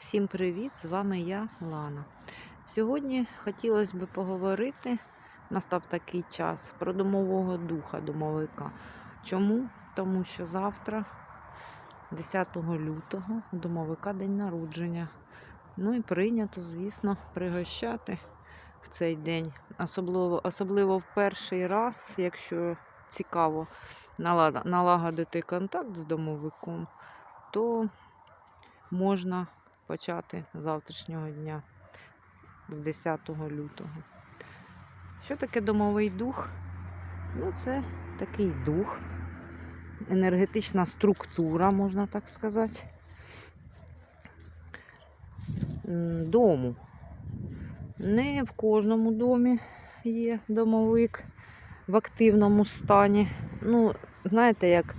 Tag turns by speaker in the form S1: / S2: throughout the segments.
S1: Всім привіт! З вами я, Лана. Сьогодні хотілося б поговорити, настав такий час, про домового духа домовика. Чому? Тому що завтра, 10 лютого, у домовика день народження. Ну і прийнято, звісно, пригощати в цей день. Особливо, особливо в перший раз, якщо цікаво налагодити контакт з домовиком, то можна почати завтрашнього дня, з 10 лютого. Що таке домовий дух? Ну, це такий дух, енергетична структура, можна так сказати. Дому. Не в кожному домі є домовик в активному стані. Ну, знаєте, як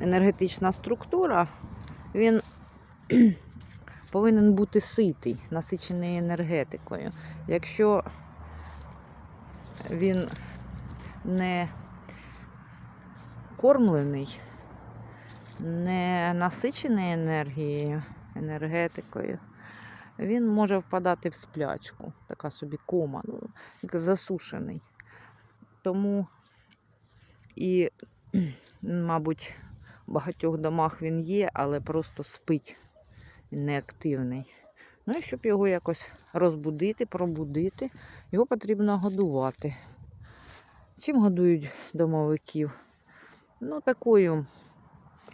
S1: енергетична структура, він повинен бути ситий, насичений енергетикою. Якщо він не кормлений, не насичений енергією, енергетикою, він може впадати в сплячку, така собі кома, ну, як засушений. Тому і, мабуть, в багатьох домах він є, але просто спить неактивний. Ну і щоб його якось розбудити, пробудити, його потрібно годувати. Чим годують домовиків? Ну, такою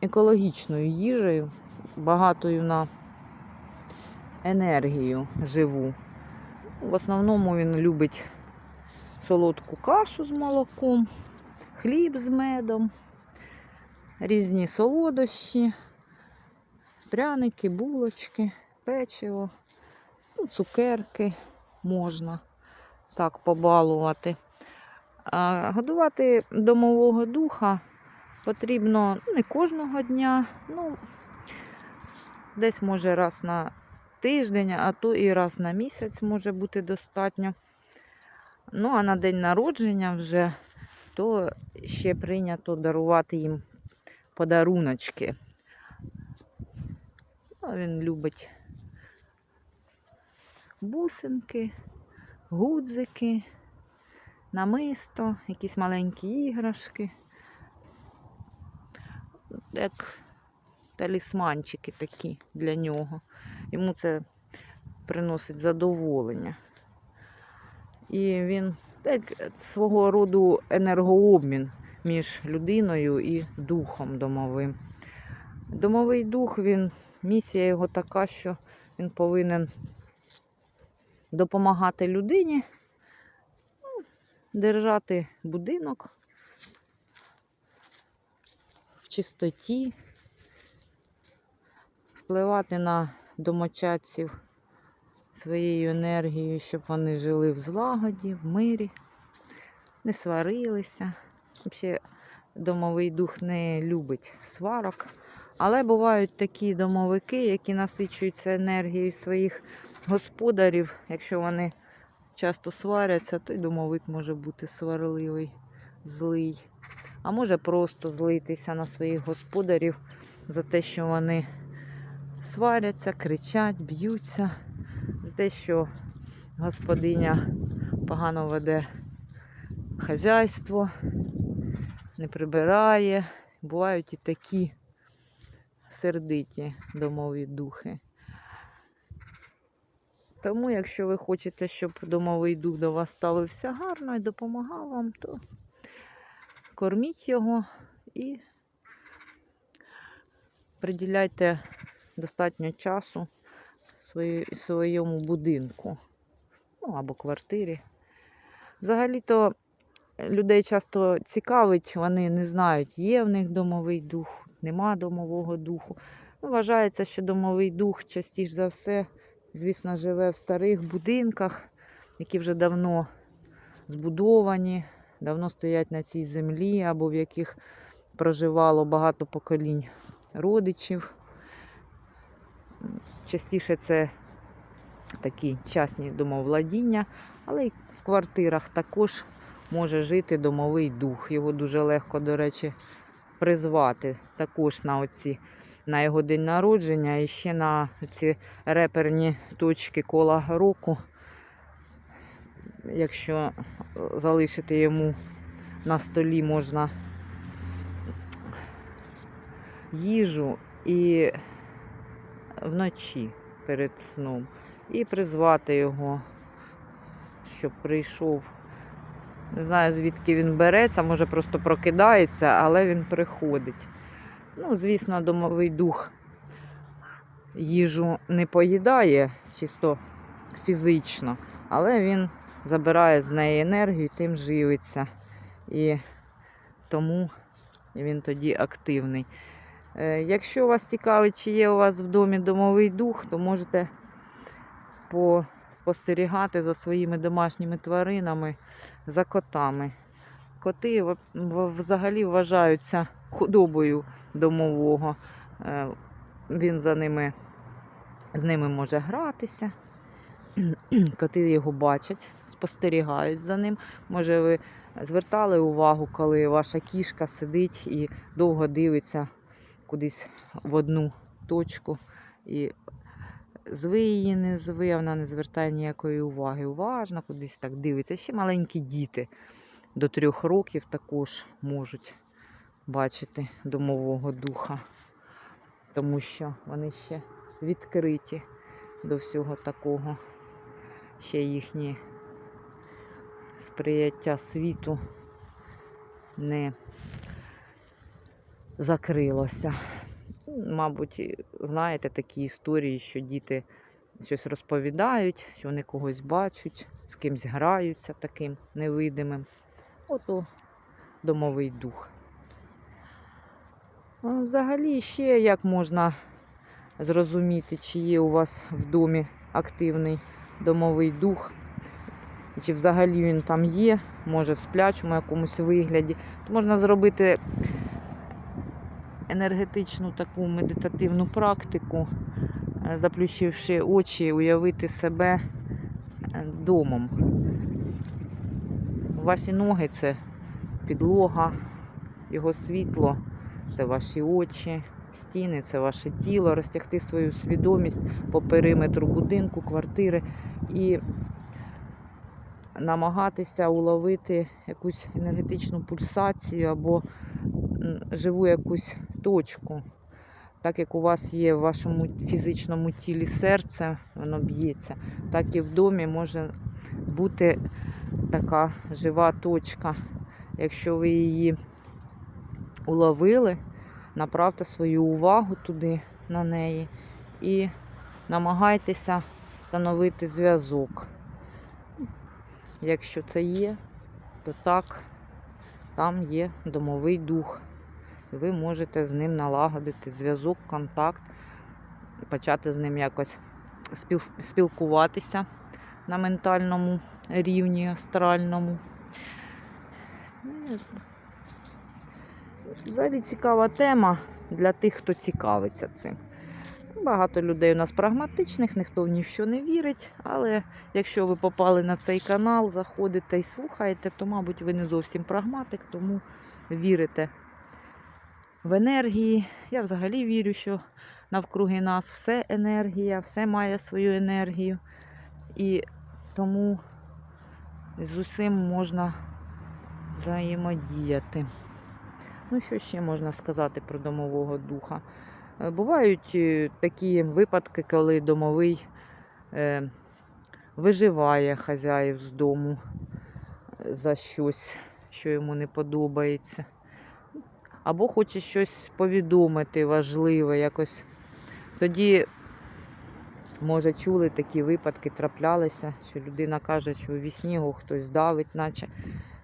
S1: екологічною їжею, багатою на енергію живу. В основному він любить солодку кашу з молоком, хліб з медом, різні солодощі пряники, булочки, печиво, ну, цукерки можна так побалувати. А годувати домового духа потрібно не кожного дня, ну, десь може раз на тиждень, а то і раз на місяць може бути достатньо. Ну, а на день народження вже то ще прийнято дарувати їм подаруночки. Він любить бусинки, гудзики, намисто, якісь маленькі іграшки. Як талісманчики такі для нього. Йому це приносить задоволення. І він так, свого роду енергообмін між людиною і духом домовим. Домовий дух, він, місія його така, що він повинен допомагати людині, ну, держати будинок в чистоті, впливати на домочадців своєю енергією, щоб вони жили в злагоді, в мирі, не сварилися. Взагалі, домовий дух не любить сварок. Але бувають такі домовики, які насичуються енергією своїх господарів. Якщо вони часто сваряться, то й домовик може бути сварливий, злий. А може просто злитися на своїх господарів за те, що вони сваряться, кричать, б'ються, за те, що господиня погано веде хазяйство, не прибирає. Бувають і такі сердиті домові духи. Тому, якщо ви хочете, щоб домовий дух до вас ставився гарно і допомагав вам, то корміть його і приділяйте достатньо часу своєму будинку ну, або квартирі. Взагалі-то людей часто цікавить, вони не знають, є в них домовий дух, нема домового духу. Ну, вважається, що домовий дух частіше за все, звісно, живе в старих будинках, які вже давно збудовані, давно стоять на цій землі, або в яких проживало багато поколінь родичів. Частіше це такі частні домовладіння, але й в квартирах також може жити домовий дух. Його дуже легко, до речі, призвати також на оці на його день народження і ще на ці реперні точки кола року. Якщо е, залишити йому на столі можна їжу і вночі перед сном. І призвати його, щоб прийшов. Не знаю, звідки він береться, може просто прокидається, але він приходить. Ну, звісно, домовий дух їжу не поїдає чисто фізично, але він забирає з неї енергію, тим живиться. І тому він тоді активний. Е, Якщо вас цікавить, чи є у вас в домі домовий дух, то можете поспостерігати за своїми домашніми тваринами, за котами. Коти взагалі вважаються худобою домового. Е, Він за ними, з ними може гратися. Коти його бачать, спостерігають за ним. Може, ви звертали увагу, коли ваша кішка сидить і довго дивиться кудись в одну точку. І зви її не зви, а вона не звертає ніякої уваги. Уважно кудись так дивиться. Ще маленькі діти до трьох років також можуть бачити домового духа, тому що вони ще відкриті до всього такого. Ще їхнє сприяття світу не закрилося. Мабуть, знаєте такі історії, що діти щось розповідають, що вони когось бачать, з кимсь граються таким невидимим. Ото домовий дух. Взагалі ще як можна зрозуміти, чи є у вас в домі активний домовий дух, чи взагалі він там є, може в сплячому якомусь вигляді, то можна зробити енергетичну таку медитативну практику, е, заплющивши очі, уявити себе е, домом. Ваші ноги це підлога, його світло це ваші очі, стіни це ваше тіло, розтягти свою свідомість по периметру будинку, квартири і намагатися уловити якусь енергетичну пульсацію або живу якусь точку. Так як у вас є в вашому фізичному тілі серце, воно б'ється, так і в домі може бути така жива точка. Якщо ви її уловили, направте свою увагу туди, на неї, і намагайтеся встановити зв'язок. Якщо це є, то так, там є домовий дух. Ви можете з ним налагодити зв'язок, контакт, почати з ним якось спіл- спілкуватися на ментальному рівні, астральному. Взагалі цікава тема для тих, хто цікавиться цим. Багато людей у нас прагматичних, ніхто в ні в що не вірить. Але якщо ви попали на цей канал, заходите і слухаєте, то, мабуть, ви не зовсім прагматик, тому вірите в енергії. Я взагалі вірю, що навкруги нас все енергія, все має свою енергію. І тому з усім можна взаємодіяти. Ну, що ще можна сказати про домового духа? Е, Бувають е, такі випадки, коли домовий е, виживає хазяїв з дому е, за щось, що йому не подобається. Або хоче щось повідомити важливе, якось. Тоді, може, чули такі випадки, траплялися, що людина каже, що у вісні його хтось давить, наче.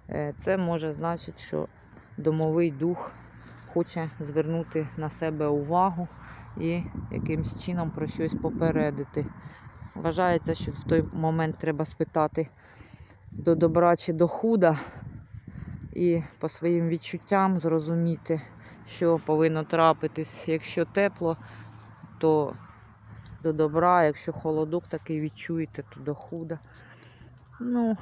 S1: Е, Це може значити, що домовий дух хоче звернути на себе увагу і якимось чином про щось попередити. Вважається, що в той момент треба спитати до добра чи до худа, і по своїм відчуттям зрозуміти, що повинно трапитись. Якщо тепло, то до добра, якщо холодок такий відчуєте, то до худа. Ну,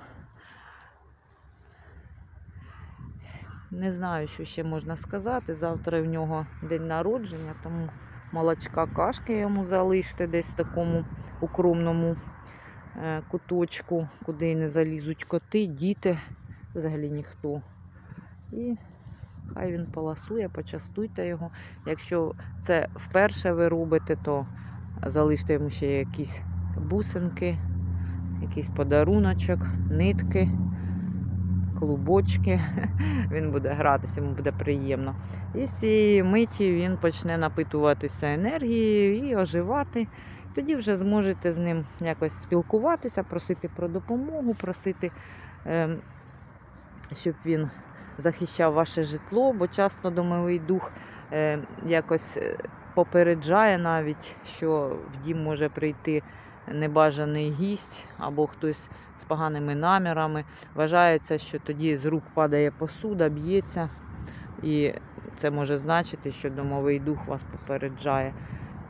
S1: не знаю, що ще можна сказати. Завтра в нього день народження, тому молочка кашки йому залиште десь в такому укромному е, куточку, куди не залізуть коти, діти, взагалі ніхто. І хай він поласує, почастуйте його. Якщо це вперше ви робите, то залиште йому ще якісь бусинки, якийсь подаруночок, нитки, клубочки. Він буде гратися, йому буде приємно. І з цієї миті він почне напитуватися енергією і оживати. Тоді вже зможете з ним якось спілкуватися, просити про допомогу, просити, ем, щоб він захищав ваше житло, бо часто домовий дух е, якось е, попереджає навіть, що в дім може прийти небажаний гість або хтось з поганими намірами. Вважається, що тоді з рук падає посуда, б'ється, і це може значити, що домовий дух вас попереджає.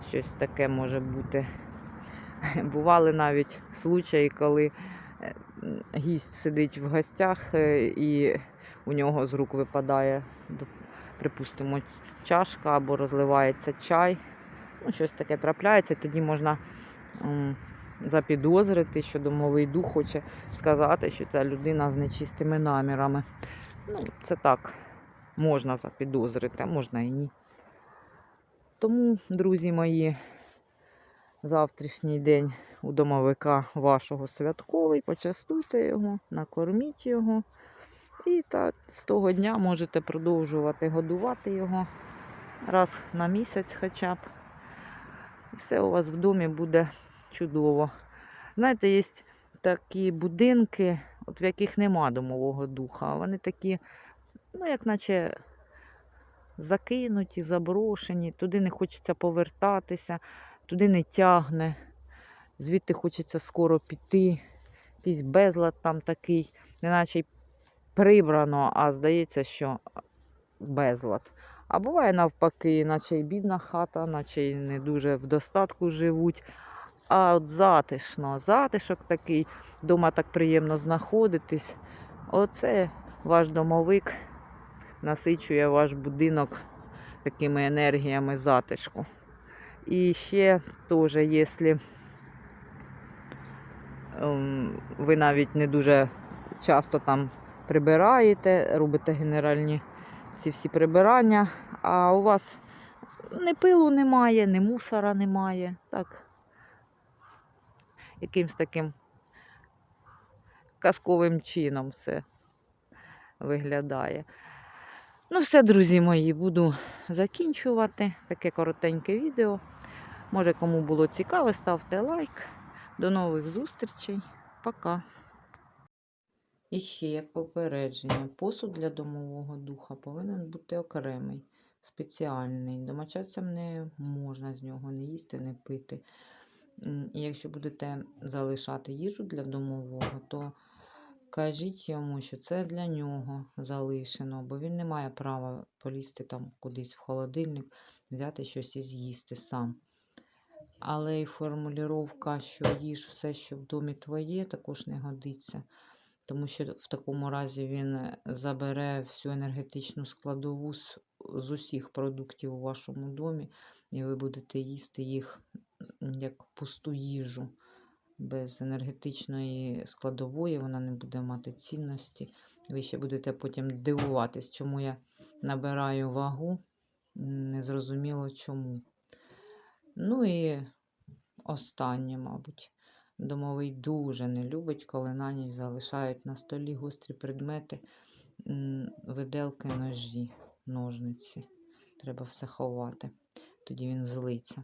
S1: Щось таке може бути. Бували навіть случаї, коли е, гість сидить в гостях і у нього з рук випадає, припустимо, чашка або розливається чай. Ну, щось таке трапляється, тоді можна м, запідозрити, що домовий дух хоче сказати, що ця людина з нечистими намірами. Ну, це так, можна запідозрити, а можна і ні. Тому, друзі мої, завтрашній день у домовика вашого святковий, почастуйте його, накорміть його. І так, з того дня можете продовжувати годувати його раз на місяць хоча б. І все у вас в домі буде чудово. Знаєте, є такі будинки, от в яких нема домового духа. Вони такі, ну, як наче закинуті, заброшені, туди не хочеться повертатися, туди не тягне, звідти хочеться скоро піти. Якийсь безлад там такий, неначе прибрано, а здається, що безлад. А буває навпаки, наче й бідна хата, наче й не дуже в достатку живуть. А от затишно, затишок такий, вдома так приємно знаходитись. Оце ваш домовик насичує ваш будинок такими енергіями затишку. І ще теж, якщо ем, ви навіть не дуже часто там прибираєте, робите генеральні ці всі прибирання, а у вас ні пилу немає, ні мусора немає. Так, якимсь таким казковим чином все виглядає. Ну, все, друзі мої, буду закінчувати таке коротеньке відео. Може, кому було цікаво, ставте лайк. До нових зустрічей. Пока. І ще як попередження, посуд для домового духа повинен бути окремий, спеціальний. Домочадцям не можна з нього не їсти, не пити. І якщо будете залишати їжу для домового, то кажіть йому, що це для нього залишено, бо він не має права полізти там кудись в холодильник, взяти щось і з'їсти сам. Але і формулювання, що їж все, що в домі твоє, також не годиться. Тому що в такому разі він е, забере всю енергетичну складову з, з усіх продуктів у вашому домі, і ви будете їсти їх як пусту їжу. Без енергетичної складової вона не буде мати цінності. Ви ще будете потім дивуватись, чому я набираю вагу. Незрозуміло чому. Ну і останнє, мабуть. Домовий дуже не любить, коли на ніч залишають на столі гострі предмети, виделки, ножі, ножниці. Треба все ховати. Тоді він злиться.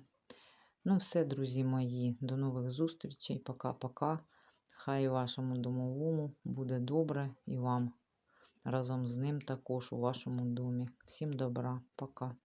S1: Ну, все, друзі мої, до нових зустрічей. Пока-пока. Хай вашому домовому буде добре і вам разом з ним також у вашому домі. Всім добра, пока.